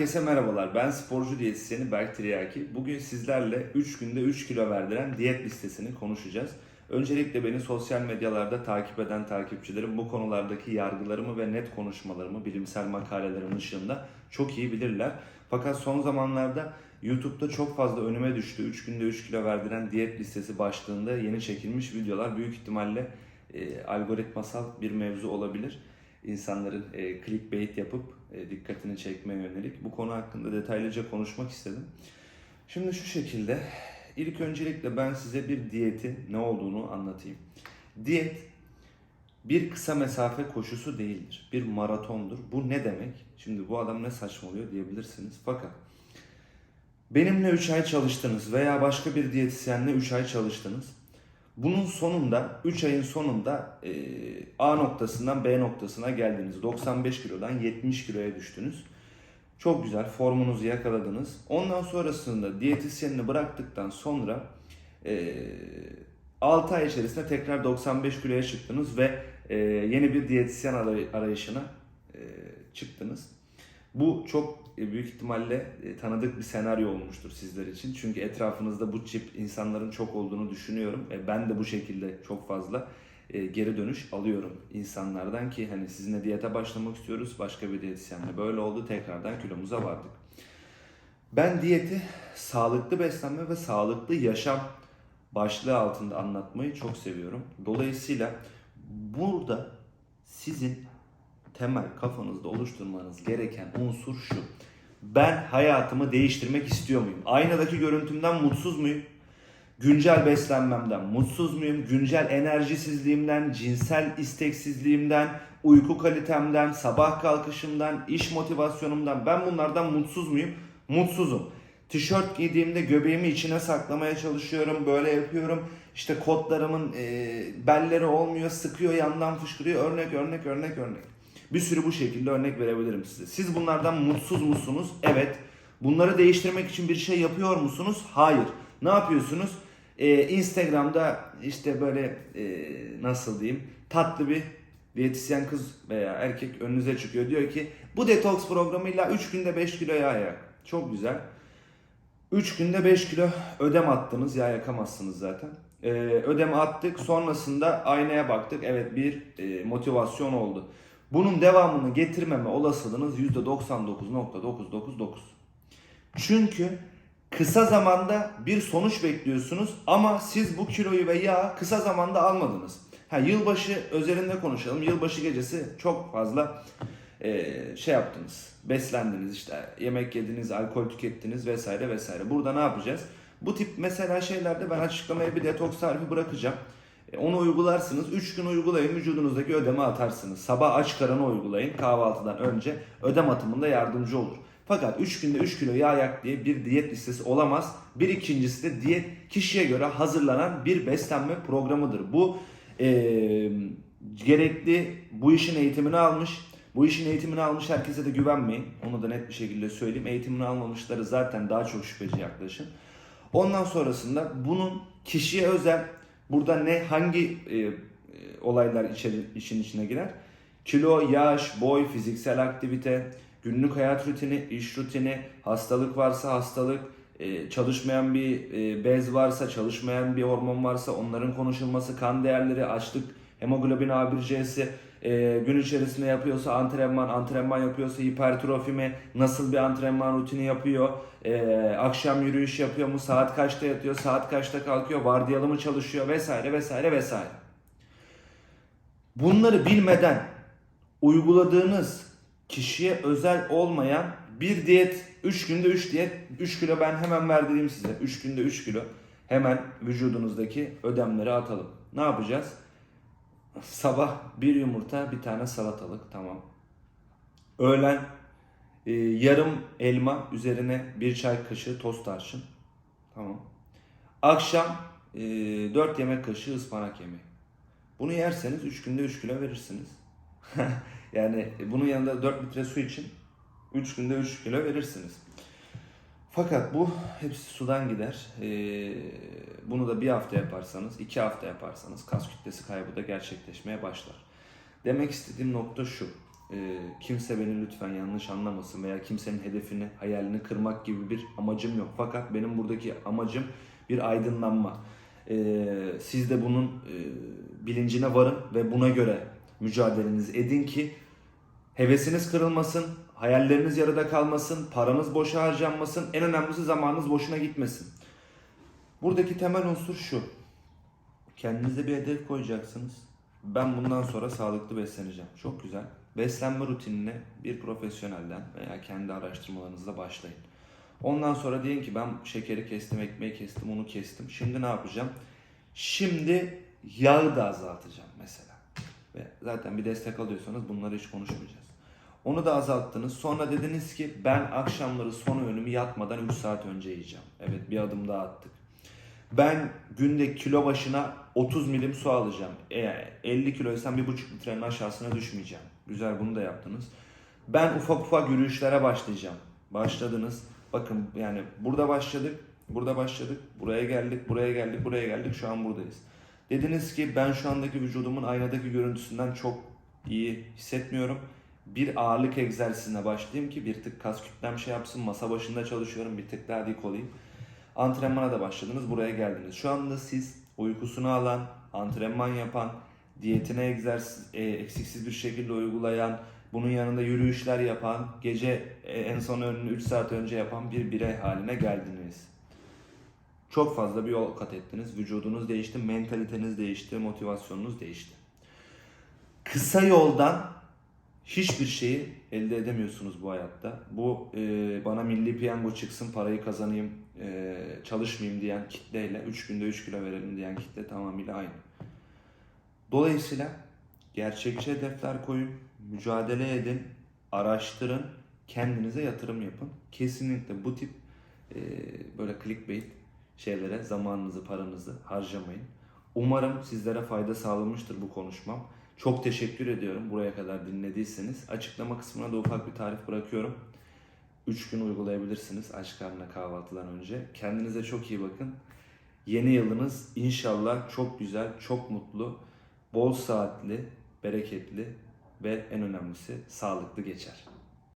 Herkese merhabalar. Ben sporcu diyetisyeni Berk Tiryaki. Bugün sizlerle 3 günde 3 kilo verdiren diyet listesini konuşacağız. Öncelikle beni sosyal medyalarda takip eden takipçilerim bu konulardaki yargılarımı ve net konuşmalarımı bilimsel makalelerin ışığında çok iyi bilirler. Fakat son zamanlarda YouTube'da çok fazla önüme düştü. 3 günde 3 kilo verdiren diyet listesi başlığında yeni çekilmiş videolar büyük ihtimalle e, algoritmasal bir mevzu olabilir. İnsanların e, clickbait yapıp e, dikkatini çekmeye yönelik bu konu hakkında detaylıca konuşmak istedim. Şimdi şu şekilde ilk öncelikle ben size bir diyetin ne olduğunu anlatayım. Diyet bir kısa mesafe koşusu değildir. Bir maratondur. Bu ne demek? Şimdi bu adam ne saçmalıyor diyebilirsiniz. Fakat benimle 3 ay çalıştınız veya başka bir diyetisyenle 3 ay çalıştınız. Bunun sonunda 3 ayın sonunda e, A noktasından B noktasına geldiniz. 95 kilodan 70 kiloya düştünüz. Çok güzel formunuzu yakaladınız. Ondan sonrasında diyetisyenini bıraktıktan sonra e, 6 ay içerisinde tekrar 95 kiloya çıktınız ve e, yeni bir diyetisyen aray- arayışına e, çıktınız. Bu çok e, büyük ihtimalle e, tanıdık bir senaryo olmuştur sizler için. Çünkü etrafınızda bu tip insanların çok olduğunu düşünüyorum. E, Ben de bu şekilde çok fazla geri dönüş alıyorum insanlardan ki hani sizinle diyete başlamak istiyoruz. Başka bir diyetisyenle böyle oldu. Tekrardan kilomuza vardık. Ben diyeti sağlıklı beslenme ve sağlıklı yaşam başlığı altında anlatmayı çok seviyorum. Dolayısıyla burada sizin temel kafanızda oluşturmanız gereken unsur şu. Ben hayatımı değiştirmek istiyor muyum? Aynadaki görüntümden mutsuz muyum? Güncel beslenmemden mutsuz muyum? Güncel enerjisizliğimden, cinsel isteksizliğimden, uyku kalitemden, sabah kalkışımdan, iş motivasyonumdan ben bunlardan mutsuz muyum? Mutsuzum. Tişört giydiğimde göbeğimi içine saklamaya çalışıyorum. Böyle yapıyorum. İşte kotlarımın e, belleri olmuyor, sıkıyor, yandan fışkırıyor. Örnek, örnek, örnek, örnek. Bir sürü bu şekilde örnek verebilirim size. Siz bunlardan mutsuz musunuz? Evet. Bunları değiştirmek için bir şey yapıyor musunuz? Hayır. Ne yapıyorsunuz? Ee, Instagram'da işte böyle e, nasıl diyeyim tatlı bir diyetisyen kız veya erkek önünüze çıkıyor. Diyor ki bu detoks programıyla 3 günde 5 kilo yağ yak. Çok güzel. 3 günde 5 kilo ödem attınız. Yağ yakamazsınız zaten. Ee, ödem attık. Sonrasında aynaya baktık. Evet bir e, motivasyon oldu. Bunun devamını getirmeme olasılığınız %99.999. Çünkü kısa zamanda bir sonuç bekliyorsunuz ama siz bu kiloyu ve yağı kısa zamanda almadınız. Ha, yılbaşı özelinde konuşalım. Yılbaşı gecesi çok fazla e, şey yaptınız. Beslendiniz işte yemek yediniz, alkol tükettiniz vesaire vesaire. Burada ne yapacağız? Bu tip mesela şeylerde ben açıklamaya bir detoks tarifi bırakacağım. E, Onu uygularsınız. 3 gün uygulayın. Vücudunuzdaki ödemi atarsınız. Sabah aç karnına uygulayın. Kahvaltıdan önce ödem atımında yardımcı olur. Fakat 3 günde 3 kilo yağ yak diye bir diyet listesi olamaz. Bir ikincisi de diyet kişiye göre hazırlanan bir beslenme programıdır. Bu e, gerekli bu işin eğitimini almış. Bu işin eğitimini almış herkese de güvenmeyin. Onu da net bir şekilde söyleyeyim. Eğitimini almamışları zaten daha çok şüpheci yaklaşın. Ondan sonrasında bunun kişiye özel burada ne hangi e, e, olaylar içeri, işin içine girer? Kilo, yaş, boy, fiziksel aktivite, günlük hayat rutini, iş rutini, hastalık varsa hastalık, e, çalışmayan bir e, bez varsa, çalışmayan bir hormon varsa onların konuşulması, kan değerleri, açlık, hemoglobin A1C'si, e, gün içerisinde yapıyorsa antrenman, antrenman yapıyorsa hipertrofi mi, nasıl bir antrenman rutini yapıyor, e, akşam yürüyüş yapıyor mu, saat kaçta yatıyor, saat kaçta kalkıyor, vardiyalı mı çalışıyor vesaire vesaire vesaire. Bunları bilmeden uyguladığınız kişiye özel olmayan bir diyet 3 günde 3 diyet 3 kilo ben hemen verdireyim size 3 günde 3 kilo hemen vücudunuzdaki ödemleri atalım. Ne yapacağız? Sabah bir yumurta bir tane salatalık tamam. Öğlen e, yarım elma üzerine bir çay kaşığı toz tarçın tamam. Akşam e, 4 yemek kaşığı ıspanak yemeği. Bunu yerseniz 3 günde 3 kilo verirsiniz. yani bunun yanında 4 litre su için 3 günde 3 kilo verirsiniz. Fakat bu hepsi sudan gider. Ee, bunu da bir hafta yaparsanız, iki hafta yaparsanız kas kütlesi kaybı da gerçekleşmeye başlar. Demek istediğim nokta şu. Ee, kimse beni lütfen yanlış anlamasın veya kimsenin hedefini, hayalini kırmak gibi bir amacım yok. Fakat benim buradaki amacım bir aydınlanma. Ee, siz de bunun e, bilincine varın ve buna göre mücadelenizi edin ki hevesiniz kırılmasın, hayalleriniz yarıda kalmasın, paranız boşa harcanmasın, en önemlisi zamanınız boşuna gitmesin. Buradaki temel unsur şu. Kendinize bir hedef koyacaksınız. Ben bundan sonra sağlıklı besleneceğim. Çok güzel. Beslenme rutinine bir profesyonelden veya kendi araştırmalarınızla başlayın. Ondan sonra deyin ki ben şekeri kestim, ekmeği kestim, unu kestim. Şimdi ne yapacağım? Şimdi yağı da azaltacağım mesela. Ve zaten bir destek alıyorsanız bunları hiç konuşmayacağız. Onu da azalttınız. Sonra dediniz ki ben akşamları son öğünümü yatmadan 3 saat önce yiyeceğim. Evet bir adım daha attık. Ben günde kilo başına 30 milim su alacağım. Eğer 50 kiloysam 1,5 litrenin aşağısına düşmeyeceğim. Güzel bunu da yaptınız. Ben ufak ufak yürüyüşlere başlayacağım. Başladınız. Bakın yani burada başladık, burada başladık, buraya geldik, buraya geldik, buraya geldik, şu an buradayız. Dediniz ki ben şu andaki vücudumun aynadaki görüntüsünden çok iyi hissetmiyorum. Bir ağırlık egzersizine başlayayım ki bir tık kas kütlem şey yapsın. Masa başında çalışıyorum, bir tık daha dik olayım. Antrenmana da başladınız, buraya geldiniz. Şu anda siz uykusunu alan, antrenman yapan, diyetine egzersiz, e, eksiksiz bir şekilde uygulayan, bunun yanında yürüyüşler yapan, gece e, en son önünü 3 saat önce yapan bir birey haline geldiniz. Çok fazla bir yol kat ettiniz. Vücudunuz değişti, mentaliteniz değişti, motivasyonunuz değişti. Kısa yoldan hiçbir şeyi elde edemiyorsunuz bu hayatta. Bu e, bana milli piyango çıksın, parayı kazanayım, e, çalışmayayım diyen kitleyle 3 günde 3 kilo verelim diyen kitle tamamıyla aynı. Dolayısıyla gerçekçi hedefler koyun, mücadele edin, araştırın, kendinize yatırım yapın. Kesinlikle bu tip e, böyle clickbait şeylere zamanınızı, paranızı harcamayın. Umarım sizlere fayda sağlamıştır bu konuşmam. Çok teşekkür ediyorum buraya kadar dinlediyseniz. Açıklama kısmına da ufak bir tarif bırakıyorum. 3 gün uygulayabilirsiniz aç karnına kahvaltıdan önce. Kendinize çok iyi bakın. Yeni yılınız inşallah çok güzel, çok mutlu, bol saatli, bereketli ve en önemlisi sağlıklı geçer.